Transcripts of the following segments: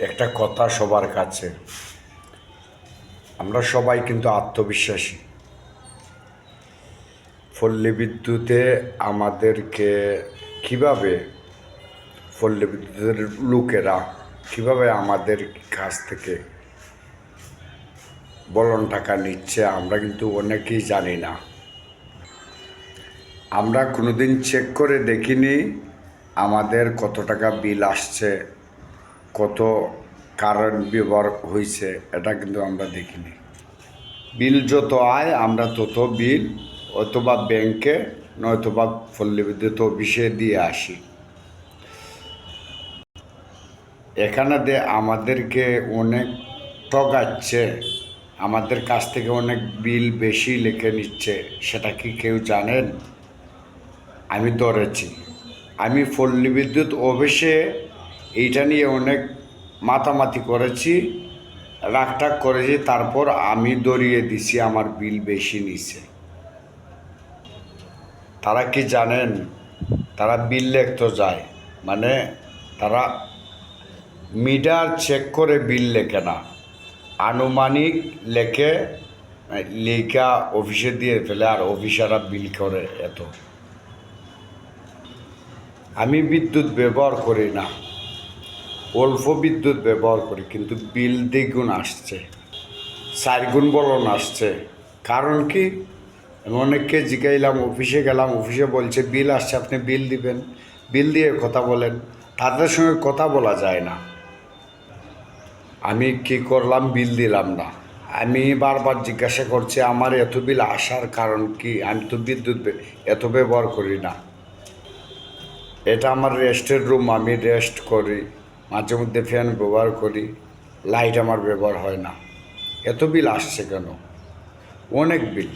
একটা কথা সবার কাছে। আমরা সবাই কিন্তু আত্মবিশ্বাসী। পল্লী বিদ্যুতে আমাদেরকে কীভাবে পল্লী বিদ্যুতের লোকেরা কীভাবে আমাদের কাছ থেকে বলন টাকা নিচ্ছে, আমরা কিন্তু অনেকেই জানি না। আমরা কোনোদিন চেক করে দেখিনি আমাদের কত টাকা বিল আসছে। কত কারেন্ট ব্যবহার হয়েছে এটা কিন্তু আমরা দেখিনি। বিল যত আয়, আমরা তত বিল অথবা ব্যাংকে নয়তোবা পল্লী বিদ্যুৎ অফিসে দিয়ে আসি। এখানে দে আমাদেরকে অনেক ঠকাচ্ছে, আমাদের কাছ থেকে অনেক বিল বেশি লিখে নিচ্ছে, সেটা কি কেউ জানেন? আমি ধরেছি। আমি পল্লী বিদ্যুৎ অফিসে এইটা নিয়ে অনেক মাতামাতি করেছি, রাগটাগ করেছি, তারপর আমি দরিয়ে দিছি আমার বিল বেশি নিছে তারা কি জানেন? তারা বিল লিখতে যায় মানে তারা মিটার চেক করে বিল লেখে না। আনুমানিক লেখে, লেখা অফিসে দিয়ে ফেলে, আর অফিসাররা বিল করে এত। আমি বিদ্যুৎ ব্যবহার করি না। অল্প বিদ্যুৎ ব্যবহার করি, কিন্তু বিল দ্বিগুণ আসছে। চার গুণ বলন আসছে। কারণ কি? অনেককে জিগাইলাম, অফিসে গেলাম, অফিসে বলছে, বিল আসছে, আপনি বিল দিবেন। বিল দিয়ে কথা বলেন। তাদের সঙ্গে কথা বলা যায় না। আমি কি করলাম? বিল দিলাম না। আমি বারবার জিজ্ঞাসা করছি, আমার এত বিল আসার কারণ কি? আমি তো বিদ্যুৎ এত ব্যবহার করি না। এটা আমার রেস্টের রুম, আমি রেস্ট করি। মাঝে মধ্যে ফ্যান ব্যবহার করি, লাইট আমার ব্যবহার হয় না। এত বিল আসছে কেন? অনেক বিল।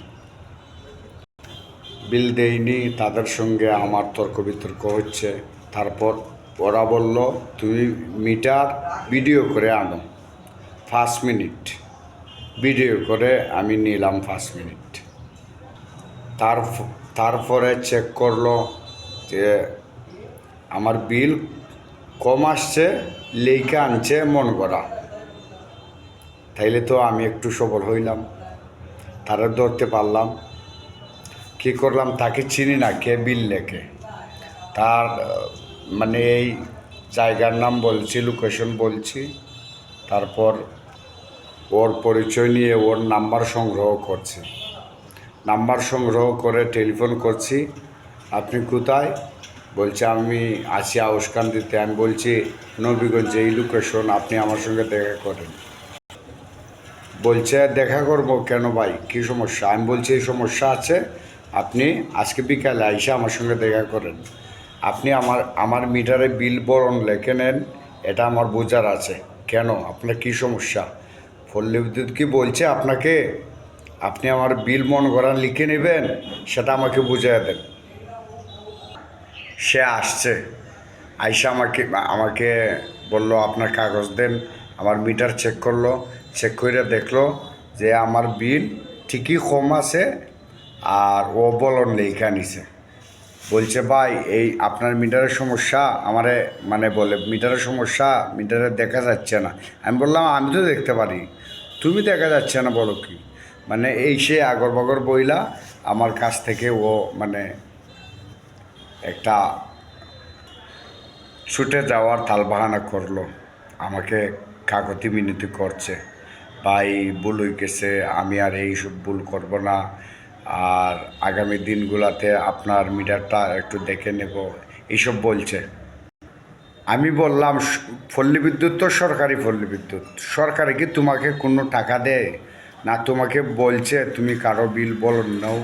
বিল দেইনি, তাদের সঙ্গে আমার তর্ক বিতর্ক হচ্ছে। তারপর ওরা বলল, তুমি মিটার ভিডিও করে আনো পাঁচ মিনিট। ভিডিও করে আমি নিলাম পাঁচ মিনিট। তার তারপরে চেক করল যে আমার বিল কম আসছে লেখা আনছে মন করা তাইলে তো আমি একটু সবল হইলাম, তারা ধরতে পারলাম। কি করলাম, তাকে চিনি না, কে বিল লেখে তার মানে এই জায়গার নাম বলছি লোকেশন বলছি, তারপর ওর পরিচয় নিয়ে ওর নাম্বার সংগ্রহ করছি। নাম্বার সংগ্রহ করে টেলিফোন করছি, আপনি কোথায়? বলছে, আমি আছি আউসকান্দিতে আমি বলছি, নবীগঞ্জে এই লোকেশন আপনি আমার সঙ্গে দেখা করেন। বলছে, দেখা করব কেন ভাই? কী সমস্যা? আমি বলছি, এই সমস্যা আছে, আপনি আজকে বিকালে আইসে আমার সঙ্গে দেখা করেন। আপনি আমার আমার মিটারে বিল বরণ লেখে নেন, এটা আমার বোঝার আছে। কেন? আপনার কী সমস্যা? পল্লী বিদ্যুৎ কি বলছে, আপনাকে, আপনি আমার বিল মন করান লিখে নেবেন, সেটা আমাকে বুঝিয়ে দেন। সে আসছে। আইসা আমাকে আমাকে বলল, আপনার কাগজ দেন। আমার মিটার চেক করল। চেক করে দেখল যে আমার বিল ঠিকই কম আছে আর ও বলন লেখা নিছে বলছে, ভাই, এই আপনার মিটারের সমস্যা আমারে মানে বলে, মিটারের সমস্যা মিটারে দেখা যাচ্ছে না। আমি বললাম, আমি তো দেখতে পারি। তুমি দেখা যাচ্ছে না বলো কি? মানে এই সে আগর বগর বইলা আমার কাছ থেকে ও মানে একটা ছুটে যাওয়ার তালবাহানা করল। আমাকে কাকতি মিনতি করছে, ভাই, ভুল হয়ে গেছে, আমি আর এইসব ভুল করব না। আর আগামী দিনগুলোতে আপনার মিটারটা একটু দেখে নেব। এইসব বলছে। আমি বললাম পল্লী বিদ্যুৎ তো সরকারি পল্লী বিদ্যুৎ। সরকারে কি তোমাকে কোনো টাকা দেয়? না, তোমাকে বলছে, তুমি কারও বিল বলো নাও।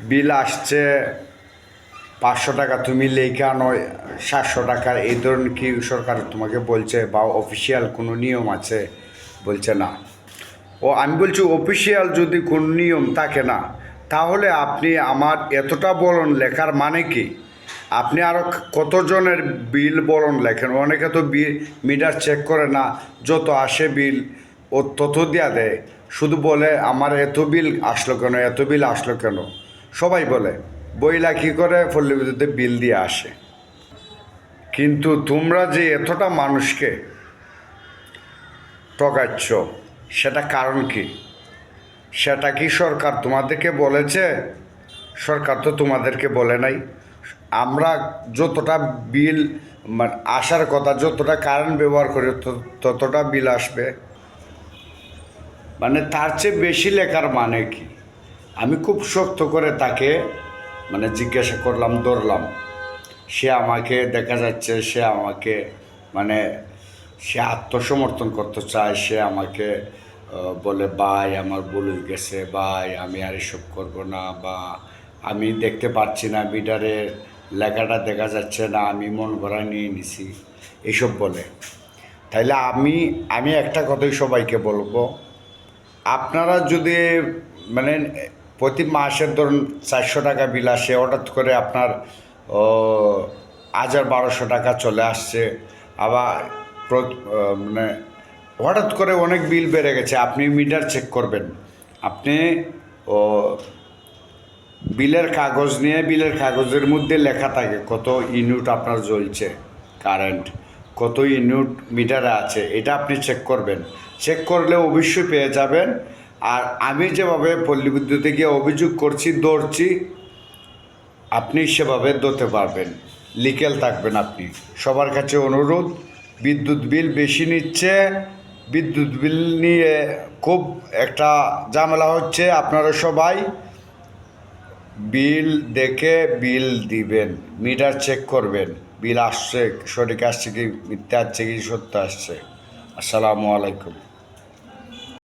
বিল আসছে পাঁচশো টাকা তুমি লেখা নয় সাতশো টাকা এই ধরনের কি সরকার তোমাকে বলছে বা অফিসিয়াল কোনো নিয়ম আছে? বলছে না। ও, আমি বলছি অফিসিয়াল যদি কোনো নিয়ম থাকে না, তাহলে আপনি আমার এতটা বলন লেখার মানে কি? আপনি আরও কতজনের বিল বলন লেখেন? অনেকে তো বিল মিটার চেক করে না, যত আসে বিল, ও তত দেওয়া দেয়। শুধু বলে, আমার এত বিল আসলো কেন? এত বিল আসলো কেন? সবাই বলে। বইলা করে? পল্লী বিদ্যুতে বিল দিয়ে আসে। কিন্তু তোমরা যে এতটা মানুষকে ঠকাচ্ছ, সেটা কারণ কি? সেটা কি সরকার তোমাদেরকে বলেছে? সরকার তো তোমাদেরকে বলে নাই। আমরা যতটা বিল মানে আসার কথা, যতটা কারেন্ট ব্যবহার করি ততটা বিল আসবে। মানে তার চেয়ে বেশি লেখার মানে কি? আমি খুব শক্ত করে তাকে মানে জিজ্ঞাসা করলাম, ধরলাম। সে আমাকে, দেখা যাচ্ছে সে আমাকে মানে সে আত্মসমর্থন করতে চায়। সে আমাকে বলে, ভাই, আমার ভুল হয়ে গেছে, ভাই, আমি আর এসব করব না, বা আমি দেখতে পাচ্ছি না মিটারের লেখাটা দেখা যাচ্ছে না, আমি মন ভরা নিয়ে নিছি। এইসব বলে। তাইলে আমি আমি একটা কথাই সবাইকে বলব। আপনারা যদি মানে প্রতি মাসের ধরুন চারশো টাকা বিল আসে, হঠাৎ করে আপনার হাজার বারোশো টাকা চলে আসছে। আবার মানে হঠাৎ করে অনেক বিল বেড়ে গেছে, আপনি মিটার চেক করবেন। আপনি, ও বিলের কাগজ নিয়ে বিলের কাগজের মধ্যে লেখা থাকে কত ইউনিট আপনার জ্বলছে কারেন্ট কত ইউনিট মিটারে আছে, এটা আপনি চেক করবেন। চেক করলে অবশ্যই পেয়ে যাবেন আর আমি যেভাবে পল্লী বিদ্যুতে গিয়ে অভিযোগ করছি দৌড়ছি আপনি সেভাবে ধরতে পারবেন। লিকেল থাকবেন আপনি। সবার কাছে অনুরোধ, বিদ্যুৎ বিল বেশি নিচ্ছে, বিদ্যুৎ বিল নিয়ে খুব একটা ঝামেলা হচ্ছে আপনারা সবাই। বিল দেখে বিল দিবেন, মিটার চেক করবেন, বিল আসছে, সঠিক আসছে কি মিথ্যা আসছে কি সত্য আসছে। আসসালামু আলাইকুম।